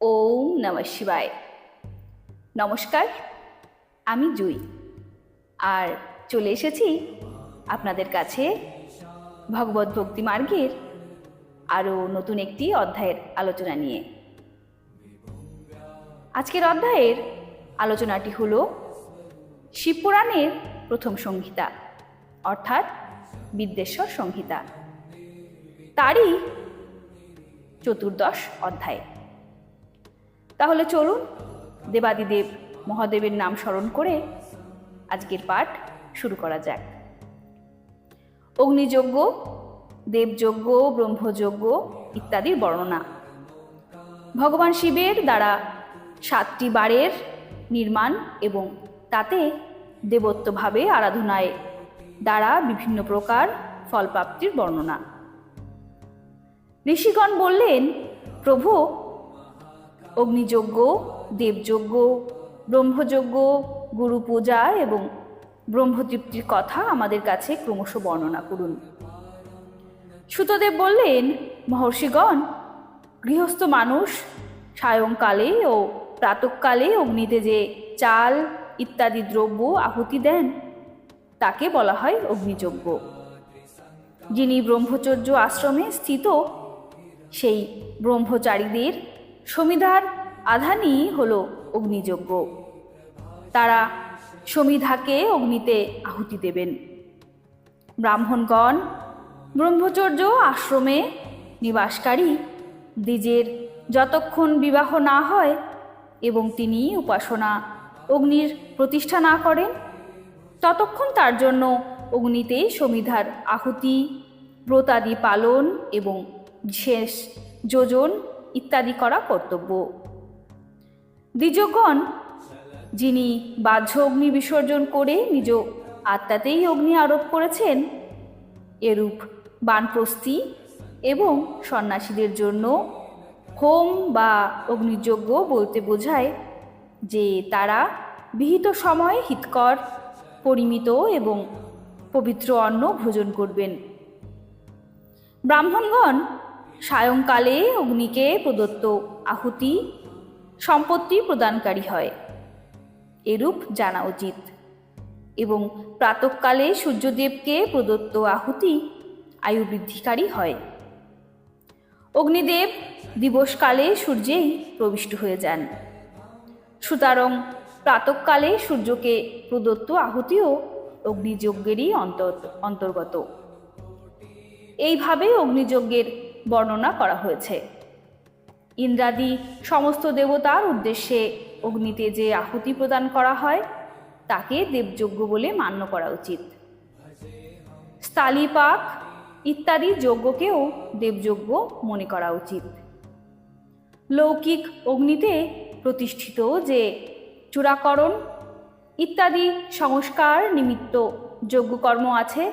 ওম নম শিবায়। নমস্কার, আমি জুই। আর চলে এসেছি আপনাদের কাছে ভগবত ভক্তি মার্গের আরও নতুন একটি অধ্যায়ের আলোচনা নিয়ে। আজকের অধ্যায়ের আলোচনাটি হল শিবপুরাণের প্রথম সংহিতা, অর্থাৎ বিদ্যেশ্বর সংহিতা। তারই চতুর্দশ অধ্যায়। তাহলে চলুন দেবাদিদেব মহাদেবের নাম স্মরণ করে আজকের পাঠ শুরু করা যাক। অগ্নিযজ্ঞ, দেবযজ্ঞ, ব্রহ্মযজ্ঞ ইত্যাদির বর্ণনা। ভগবান শিবের দ্বারা সাতটি বারের নির্মাণ এবং তাতে দেবত্বভাবে আরাধনায় দ্বারা বিভিন্ন প্রকার ফলপ্রাপ্তির বর্ণনা। ঋষিগণ বললেন, প্রভু অগ্নিযজ্ঞ, দেবযজ্ঞ, ব্রহ্মযজ্ঞ গুরু পূজা এবং ব্রহ্মতৃপ্তির কথা আমাদের কাছে ক্রমশ বর্ণনা করুন। সুতদেব বললেন, মহর্ষিগণ, গৃহস্থ মানুষ সায়ংকালে ও প্রাতকালে অগ্নিতে যে চাল, ইত্যাদি দ্রব্য আহুতি দেন, তাকে বলা হয় অগ্নিযজ্ঞ। যিনি ব্রহ্মচর্য আশ্রমে স্থিত, সেই ব্রহ্মচারীদের সমিধার আধানই হল অগ্নিযজ্ঞ। তারা সমিধাকে অগ্নিতে আহুতি দেবেন। ব্রাহ্মণগণ, ব্রহ্মচর্য আশ্রমে নিবাসকারী, দ্বিজের যতক্ষণ বিবাহ না হয় এবং তিনি উপাসনা অগ্নির প্রতিষ্ঠা না করেন, ততক্ষণ তার জন্য অগ্নিতে সমিধার আহুতি, ব্রতাদি পালন এবং শেষ যোজন ইত্যাদি করা কর্তব্য। দ্বিজগণ, যিনি বাহ্য অগ্নি বিসর্জন করে নিজ আত্মাতেই অগ্নি আরোপ করেছেন, এরূপ বানপ্রস্থি এবং সন্ন্যাসীদের জন্য হোম বা অগ্নিযজ্ঞ বলতে বোঝায় যে তারা বিহিত সময়ে হিতকর, পরিমিত এবং পবিত্র অন্ন ভোজন করবেন। ব্রাহ্মণগণ সায়ংকালে অগ্নিকে প্রদত্ত আহুতি সম্পত্তি প্রদানকারী হয়। এরূপ জানা উচিত। এবং প্রাতকালে সূর্যদেবকে প্রদত্ত আহুতি আয়ু বৃদ্ধিকারী হয়। অগ্নিদেব দিবসকালে সূর্যেই প্রবিষ্ট হয়ে যান। সুতরাং প্রাতকালে সূর্যকে প্রদত্ত আহুতিও অগ্নিযজ্ঞেরই অন্তর্গত। এইভাবে অগ্নিযজ্ঞের বর্ণনা করা হয়েছে। ইন্দ্রাদি সমস্ত দেবতার উদ্দেশ্যে অগ্নিতে যে আহুতি প্রদান করা হয়, তাকে দেবযজ্ঞ বলে মান্য করা উচিত। স্থালিপাক ইত্যাদি যজ্ঞকেও দেবযজ্ঞ মনে করা উচিত। লৌকিক অগ্নিতে প্রতিষ্ঠিত যে চূড়াকরণ ইত্যাদি সংস্কার নিমিত্ত যজ্ঞকর্ম আছে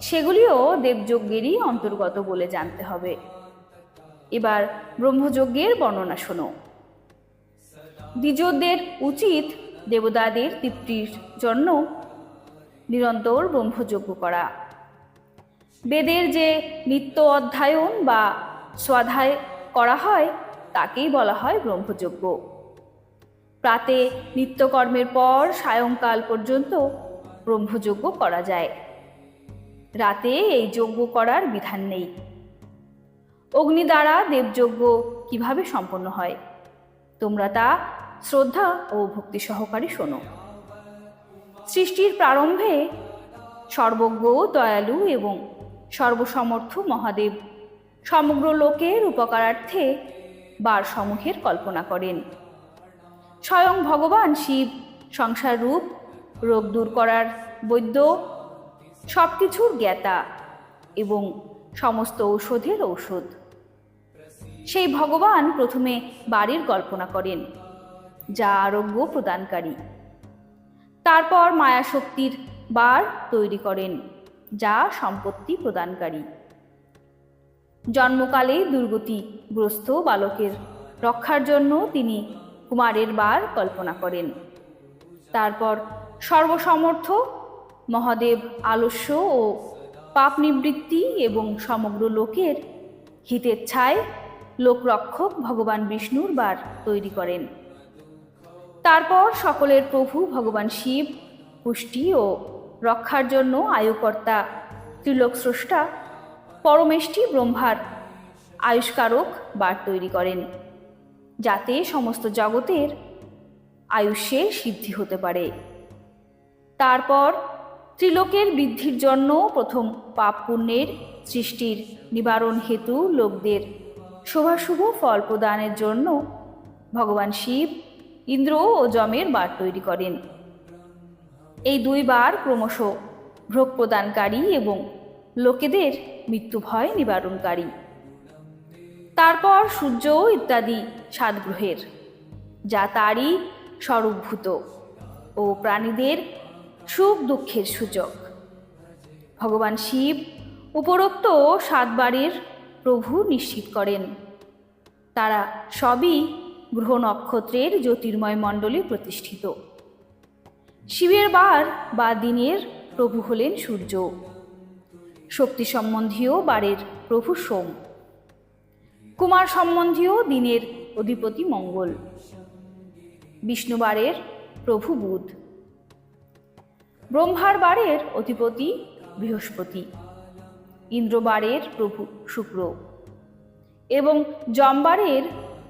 সেগুলিও দেবযজ্ঞেরই অন্তর্গত বলে জানতে হবে। এবার ব্রহ্মযজ্ঞের বর্ণনা শোনো। দ্বিজদের উচিত দেবতাদের তৃপ্তির জন্য নিরন্তর ব্রহ্মযজ্ঞ করা। বেদের যে নিত্য অধ্যায়ন বা স্বাধ্যায় করা হয়, তাকেই বলা হয় ব্রহ্মযজ্ঞ। প্রাতে নিত্যকর্মের পর সায়ংকাল পর্যন্ত ব্রহ্মযজ্ঞ করা যায়। রাতে এই যজ্ঞ করার বিধান নেই। অগ্নি দ্বারা দেবযজ্ঞ কীভাবে সম্পন্ন হয়? তোমরা তা শ্রদ্ধা ও ভক্তি সহকারে শোনো। সৃষ্টির প্রারম্ভে সর্বজ্ঞ, দয়ালু এবং সর্বসমর্থ মহাদেব সমগ্র লোকের উপকারার্থে বার বারসমূহের কল্পনা করেন। স্বয়ং ভগবান শিব সংসার রূপ রোগ দূর করার বৈদ্য সব কিছুর জ্ঞাতা এবং সমস্ত ঔষধের ঔষধ। সেই ভগবান প্রথমে বাড়ির কল্পনা করেন, যা আরোগ্য প্রদানকারী। তারপর মায়াশক্তির বার তৈরি করেন, যা সম্পত্তি প্রদানকারী। জন্মকালে দুর্গতিগ্রস্ত বালকের রক্ষার জন্য তিনি কুমারের বার কল্পনা করেন। তারপর সর্বসমর্থ মহাদেব আলস্য ও পাপ নিবৃত্তি এবং সমগ্র লোকের হিতের ছায় লোকরক্ষক ভগবান বিষ্ণুর বার তৈরি করেন। তারপর সকলের প্রভু ভগবান শিব, পুষ্টি ও রক্ষার জন্য আয়ুকর্তা ত্রিলোক স্রষ্টা, পরমেষ্টি ব্রহ্মার আয়ুষ্কারক বার তৈরি করেন, যাতে সমস্ত জগতের আয়ুষ্যের সিদ্ধি হতে পারে। তারপর ত্রিলোকের বৃদ্ধির জন্য প্রথম পাপ পুণ্যের সৃষ্টির নিবারণ হেতু লোকদের শোভাশুভ ফল প্রদানের জন্য ভগবান শিব ইন্দ্র ও যমের বার তৈরি করেন। এই দুই বার ক্রমশ ভোগ প্রদানকারী এবং লোকেদের মৃত্যু ভয় নিবারণকারী। তারপর সূর্য ইত্যাদি সাত গ্রহের, যা তারই স্বরূপভূত ও প্রাণীদের সুখ দুঃখের সূচক ভগবান শিব উপরোক্ত সাতবারের প্রভু নিশ্চিত করেন। তারা সবই গ্রহ নক্ষত্রের জ্যোতির্ময় মণ্ডলে প্রতিষ্ঠিত। শিবের বার বা দিনের প্রভু হলেন সূর্য। শক্তি সম্বন্ধীয় বারের প্রভু সোম। কুমার সম্বন্ধীয় দিনের অধিপতি মঙ্গল। বিষ্ণুবারের প্রভু বুধ। ব্রহ্মার বারের অধিপতি বৃহস্পতি, ইন্দ্রবারের প্রভু শুক্র এবং জমবারের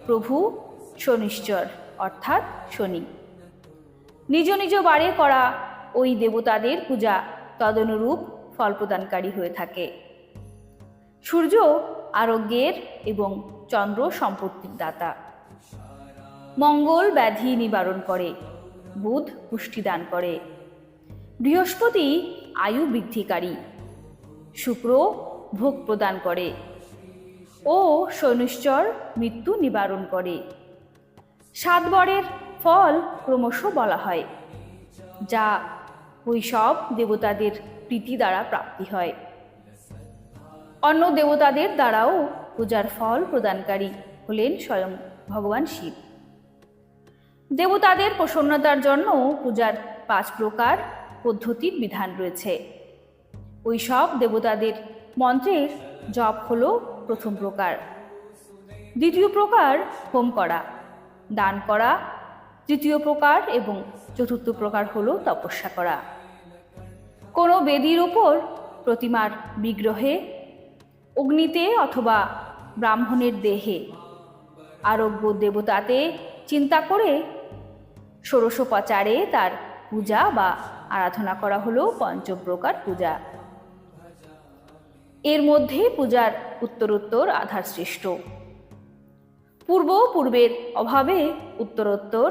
প্রভু শনিশ্চর, অর্থাৎ শনি। নিজ নিজ বারে করা ওই দেবতাদের পূজা তদনুরূপ ফল প্রদানকারী হয়ে থাকে। সূর্য আরোগ্যের এবং চন্দ্র সম্পত্তির দাতা। মঙ্গল ব্যাধি নিবারণ করে, বুধ পুষ্টি দান করে। বৃহস্পতি আয়ু বৃদ্ধিকারী। শুক্র ভোগ প্রদান করে। ও শনিশ্চর মৃত্যু নিবারণ করে। সাত বরের ফল ক্রমশ বলা হয়, যা ওই সব দেবতাদের প্রীতি দ্বারা প্রাপ্তি হয়। অন্য দেবতাদের দ্বারাও পূজার ফল প্রদানকারী হলেন স্বয়ং ভগবান শিব। দেবতাদের প্রসন্নতার জন্য পূজার পাঁচ প্রকার পদ্ধতির বিধান রয়েছে। ওই সব দেবতাদের মন্ত্রের জপ হল প্রথম প্রকার। দ্বিতীয় প্রকার হোম করা, দান করা। তৃতীয় প্রকার এবং চতুর্থ প্রকার হল তপস্যা করা। কোনো বেদির ওপর প্রতিমার বিগ্রহে, অগ্নিতে অথবা ব্রাহ্মণের দেহে আরোগ্য দেবতাতে চিন্তা করে ষোড়শোপচারে তার পূজা বা আরাধনা করা হলো পঞ্চপ্রকার পূজা। এর মধ্যে পূজার উত্তরোত্তর আধার সৃষ্ট পূর্ব পূর্বের অভাবে উত্তরোত্তর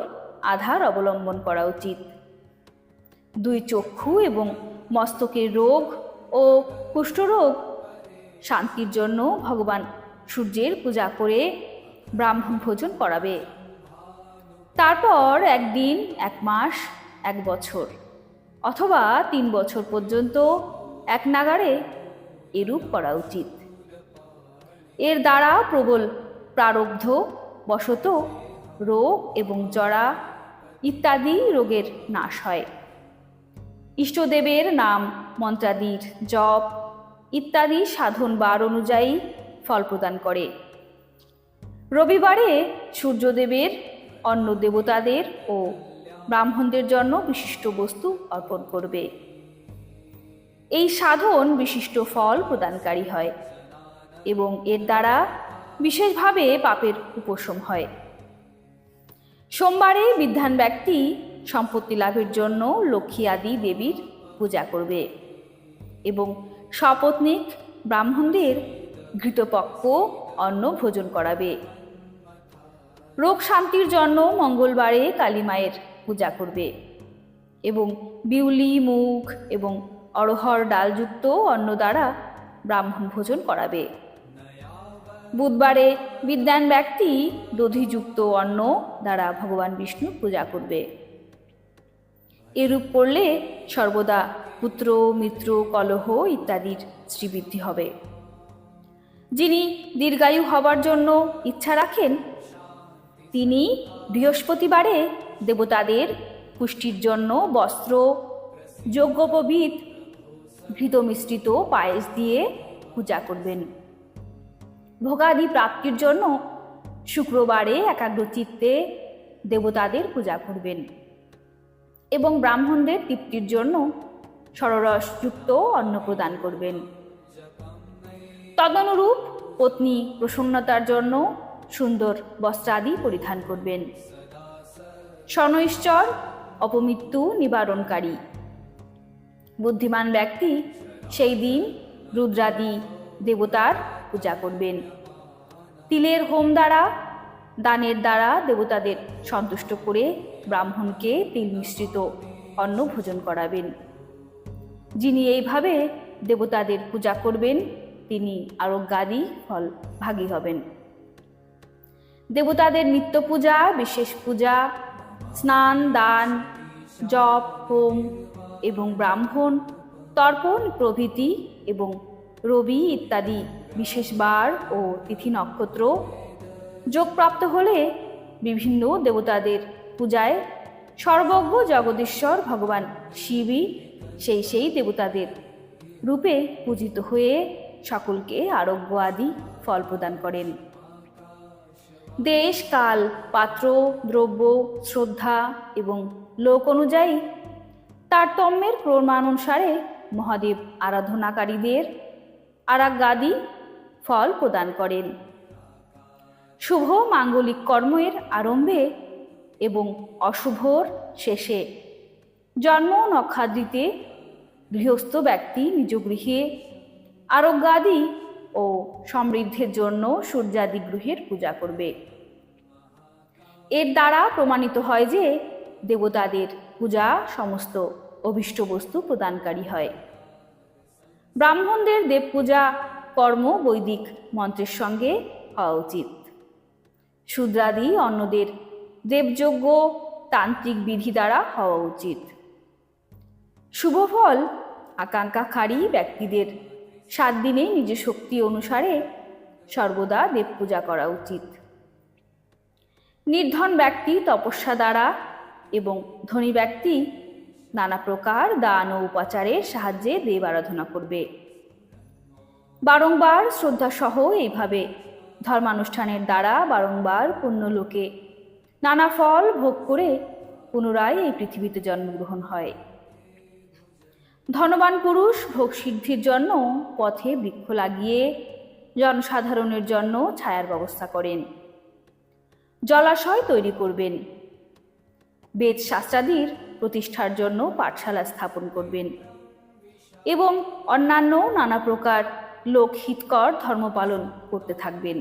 আধার অবলম্বন করা উচিত। দুই চক্ষু এবং মস্তকের রোগ ও কুষ্ঠরোগ শান্তির জন্য ভগবান সূর্যের পূজা করে ব্রাহ্মণ ভোজন করাবে। তারপর একদিন, এক মাস, এক বছর। অথবা তিন বছর পর্যন্ত এক নাগারে এরূপ করা উচিত। এর দ্বারা প্রবল প্রারব্ধ, বশত রোগ এবং জরা ইত্যাদি রোগের নাশ হয়। ইষ্টদেবের নাম, মন্ত্রাদির জপ ইত্যাদি সাধন বার অনুযায়ী ফল প্রদান করে। রবিবারে সূর্যদেবের, অন্য দেবতাদের ও ব্রাহ্মণদের জন্য বিশিষ্ট বস্তু অর্পণ করবে। এই সাধন বিশিষ্ট ফল প্রদানকারী হয় এবং এর দ্বারা বিশেষভাবে পাপের উপশম হয়। সোমবারে বিদ্যান ব্যক্তি সম্পত্তি লাভের জন্য লক্ষ্মী আদি দেবীর পূজা করবে এবং সপত্নিক ব্রাহ্মণদের ঘৃতপক্ষ অন্ন ভোজন করাবে। রোগ শান্তির জন্য মঙ্গলবারে কালী মায়ের পূজা করবে। এবং বিউলি, মুখ এবং অরহর ডালযুক্ত অন্ন দ্বারা ব্রাহ্মণ ভোজন করাবে। বুধবারে বিদ্যান ব্যক্তি দধিযুক্ত অন্ন দ্বারা ভগবান বিষ্ণু পূজা করবে। এরূপ করলে সর্বদা পুত্র, মিত্র, কলহ ইত্যাদির শ্রীবৃদ্ধি হবে। যিনি দীর্ঘায়ু হবার জন্য ইচ্ছা রাখেন, তিনি বৃহস্পতিবারে দেবতাদের পুষ্টির জন্য বস্ত্র যজ্ঞোপবিদ ঘৃত মিশ্রিত পায়েস দিয়ে পূজা করবেন। ভোগাদি প্রাপ্তির জন্য শুক্রবারে একাগ্র চিত্তে দেবতাদের পূজা করবেন এবং ব্রাহ্মণদের তৃপ্তির জন্য সররসযুক্ত অন্ন প্রদান করবেন। তদনুরূপ পত্নী প্রসন্নতার জন্য সুন্দর বস্ত্রাদি পরিধান করবেন। শনৈশ্চর অপমৃত্যু নিবারণকারী। বুদ্ধিমান ব্যক্তি সেই দিন রুদ্রাদি দেবতার পূজা করবেন। তিলের হোম দ্বারা, দানের দ্বারা দেবতাদের সন্তুষ্ট করে ব্রাহ্মণকে তিল মিশ্রিত অন্ন ভোজন করাবেন। যিনি এইভাবে দেবতাদের পূজা করবেন, তিনি আরোগ্যাদি ফল ভাগী হবেন। দেবতাদের নিত্য পূজা, বিশেষ পূজা স্নান, দান, জপ, হোম এবং ব্রাহ্মণ, তর্পণ, প্রভৃতি এবং রবি ইত্যাদি বিশেষ বার ও তিথি নক্ষত্র যোগপ্রাপ্ত হলে বিভিন্ন দেবতাদের পূজায় সর্বজ্ঞ জগদীশ্বর ভগবান শিবই সেই সেই দেবতাদের রূপে পূজিত হয়ে সকলকে আরোগ্য আদি ফল প্রদান করেন। দেশ কাল পাত্র, দ্রব্য, শ্রদ্ধা এবং লোক অনুযায়ী তারতম্যের ক্রমানুসারে মহাদেব আরাধনাকারীদের আরাগাদি ফল প্রদান করেন। শুভ মাঙ্গলিক কর্মের আরম্ভে এবং অশুভর শেষে জন্ম নক্ষাদ্রিতে গৃহস্থ ব্যক্তি নিজ গৃহে আরোগ্যাদি ও সমৃদ্ধির জন্য সূর্যাদি গৃহের পূজা করবে। এর দ্বারা প্রমাণিত হয় যে দেবতাদের পূজা সমস্ত অভীষ্ট বস্তু প্রদানকারী হয়। ব্রাহ্মণদের দেব পূজা কর্ম বৈদিক মন্ত্রের সঙ্গে হওয়া উচিত। শূদ্রাদি অন্যদের দেবযজ্ঞ তান্ত্রিক বিধি দ্বারা হওয়া উচিত। শুভ ফল, আকাঙ্ক্ষাকারী ব্যক্তিদের সাত দিনে নিজ শক্তি অনুসারে সর্বদা দেব পূজা করা উচিত। নির্ধন ব্যক্তি তপস্যা দ্বারা এবং ধনী ব্যক্তি নানা প্রকার দান ও উপাচারের সাহায্যে দেব আরাধনা করবে। বারংবার শ্রদ্ধাসহ এইভাবে ধর্মানুষ্ঠানের দ্বারা বারংবার পুণ্যলোকে নানা ফল ভোগ করে পুনরায় এই পৃথিবীতে জন্মগ্রহণ হয়। ধনবান পুরুষ ভোগ সিদ্ধির জন্য পথে বৃক্ষ লাগিয়ে জনসাধারণের জন্য ছায়ার ব্যবস্থা করেন। জলাশয় তৈরি করবেন। বেদ শাস্ত্রাদির প্রতিষ্ঠার জন্য পাঠশালা স্থাপন করবেন এবং অন্যান্য নানা প্রকার লোকহিতকর ধর্ম পালন করতে থাকবেন।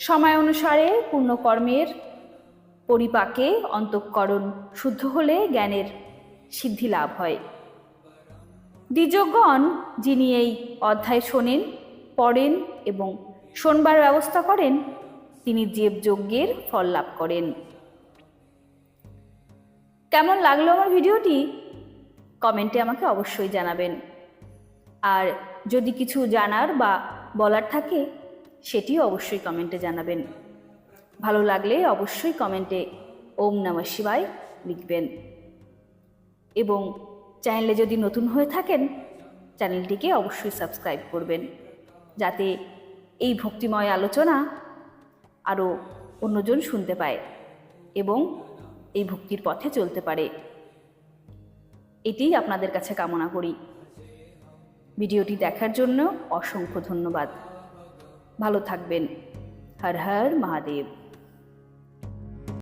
সময় অনুসারে পূর্ণকর্মের পরিপাকে অন্তঃকরণ শুদ্ধ হলে জ্ঞানের সিদ্ধি লাভ হয়। দ্বিজগণ যিনি এই অধ্যায় শোনেন, পড়েন এবং শোনবার ব্যবস্থা করেন, তিনি দেবযজ্ঞের ফল লাভ করেন। কেমন লাগল আমার ভিডিওটি? কমেন্টে আমাকে অবশ্যই জানাবেন। আর যদি কিছু জানার বা বলার থাকে, সেটিও অবশ্যই কমেন্টে জানাবেন। ভালো লাগলে অবশ্যই কমেন্টে ওম নমঃ শিবায় লিখবেন। এবং চ্যানেলে যদি নতুন হয়ে থাকেন, চ্যানেলটিকে অবশ্যই সাবস্ক্রাইব করবেন। যাতে এই ভক্তিময় আলোচনা আরও অন্যজন শুনতে পায় এবং এই ভক্তির পথে চলতে পারে। এটিই আপনাদের কাছে কামনা করি। ভিডিওটি দেখার জন্য অসংখ্য ধন্যবাদ। ভালো থাকবেন। হর হর মহাদেব।